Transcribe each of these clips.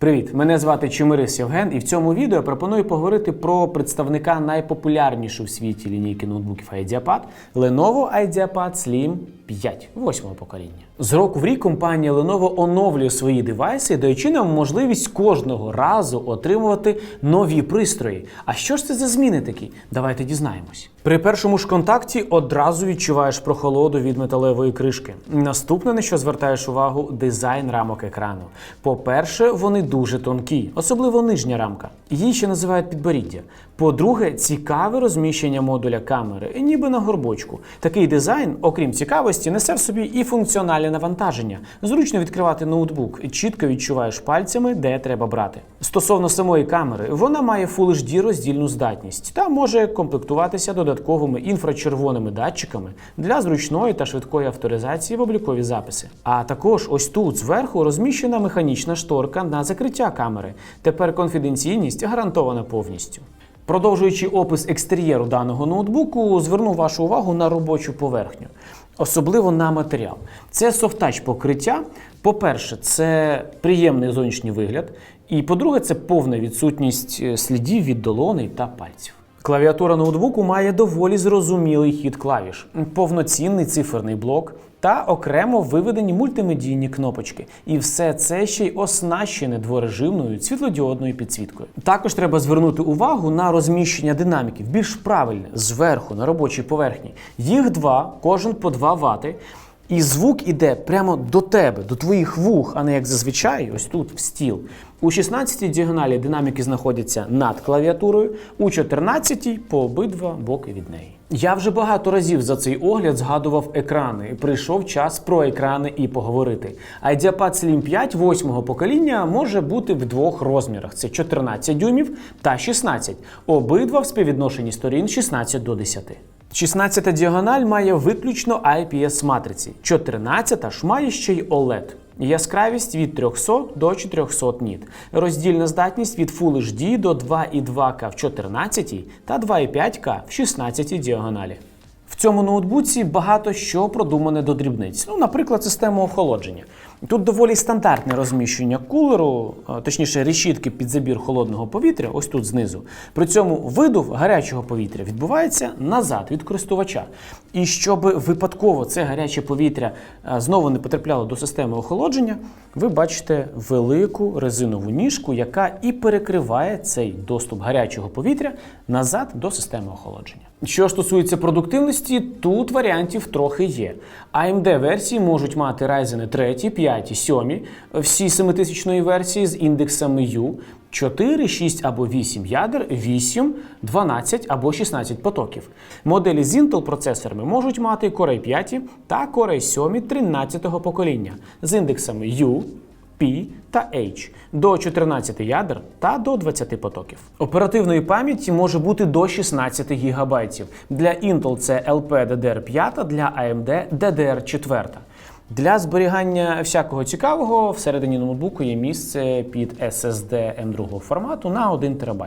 Привіт, мене звати Чимирис Євген, і в цьому відео я пропоную поговорити про представника найпопулярнішої в світі лінійки ноутбуків IdeaPad Lenovo IdeaPad Slim 5 восьмого покоління. З року в рік компанія Lenovo оновлює свої девайси, даючи нам можливість кожного разу отримувати нові пристрої. А що ж це за зміни такі? Давайте дізнаємось. При першому ж контакті одразу відчуваєш прохолоду від металевої кришки. Наступне, на що звертаєш увагу, дизайн рамок екрану. По-перше, вони дуже тонкі, особливо нижня рамка. Її ще називають підборіддя. По-друге, цікаве розміщення модуля камери, ніби на горбочку. Такий дизайн, окрім цікавості, несе в собі і функціональне навантаження. Зручно відкривати ноутбук, чітко відчуваєш пальцями, де треба брати. Стосовно самої камери, вона має Full HD роздільну здатність та може комплектуватися додатковими інфрачервоними датчиками для зручної та швидкої авторизації в облікові записи. А також ось тут зверху розміщена механічна шторка на закриття камери. Тепер конфіденційність гарантована повністю. Продовжуючи опис екстер'єру даного ноутбуку, зверну вашу увагу на робочу поверхню, особливо на матеріал. Це софтач покриття. По-перше, це приємний зовнішній вигляд. І по-друге, це повна відсутність е, слідів від долоней та пальців. Клавіатура ноутбуку має доволі зрозумілий хід клавіш, повноцінний циферний блок та окремо виведені мультимедійні кнопочки. І все це ще й оснащене дворежимною світлодіодною підсвіткою. Також треба звернути увагу на розміщення динаміків більш правильне зверху на робочій поверхні. Їх два, кожен по 2 вати. І звук іде прямо до тебе, до твоїх вух, а не як зазвичай, ось тут в стіл. У 16-й діагоналі динаміки знаходяться над клавіатурою, у 14-й по обидва боки від неї. Я вже багато разів за цей огляд згадував екрани. Прийшов час про екрани і поговорити. IdeaPad Slim 5 восьмого покоління може бути в двох розмірах: це 14 дюймів та 16. Обидва в співвідношенні сторін 16 до 10. 16 діагональ має виключно IPS матриці, 14-та ж має ще й OLED. Яскравість від 300 до 400 ніт. Роздільна здатність від Full HD до 2,2К в 14 та 2,5К в 16 діагоналі. В цьому ноутбуці багато що продумане до дрібниць. Ну, наприклад, система охолодження. Тут доволі стандартне розміщення кулеру, точніше, решітки під забір холодного повітря, ось тут знизу. При цьому видув гарячого повітря відбувається назад від користувача. І щоб випадково це гаряче повітря знову не потрапляло до системи охолодження, ви бачите велику резинову ніжку, яка і перекриває цей доступ гарячого повітря назад до системи охолодження. Що стосується продуктивності, тут варіантів трохи є. AMD версії можуть мати Ryzen 3, 5, 7, всі 7000 версії з індексами U, 4, 6 або 8 ядер, 8, 12 або 16 потоків. Моделі з Intel процесорами можуть мати Core i 5 та Core i 7 13 покоління з індексами U, P та H до 14 ядер та до 20 потоків. Оперативної пам'яті може бути до 16 ГБ. Для Intel це LPDDR5, для AMD DDR4. Для зберігання всякого цікавого всередині ноутбуку є місце під SSD M2 формату на 1 ТБ.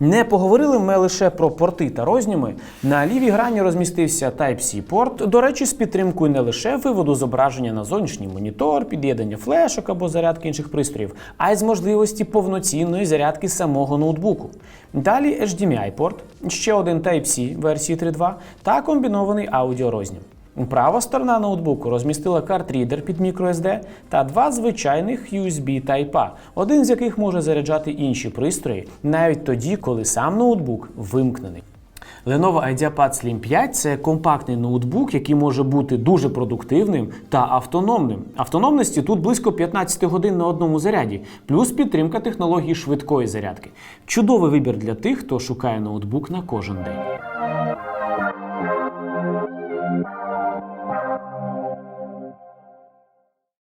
Не поговорили ми лише про порти та розніми. На лівій грані розмістився Type-C порт, до речі, з підтримкою не лише виводу зображення на зовнішній монітор, під'єднання флешок або зарядки інших пристроїв, а й з можливості повноцінної зарядки самого ноутбуку. Далі HDMI порт, ще один Type-C версії 3.2 та комбінований аудіорознім. Права сторона ноутбуку розмістила картрідер під microSD та два звичайних USB Type-A, один з яких може заряджати інші пристрої навіть тоді, коли сам ноутбук вимкнений. Lenovo IdeaPad Slim 5 це компактний ноутбук, який може бути дуже продуктивним та автономним. Автономності тут близько 15 годин на одному заряді, плюс підтримка технології швидкої зарядки. Чудовий вибір для тих, хто шукає ноутбук на кожен день.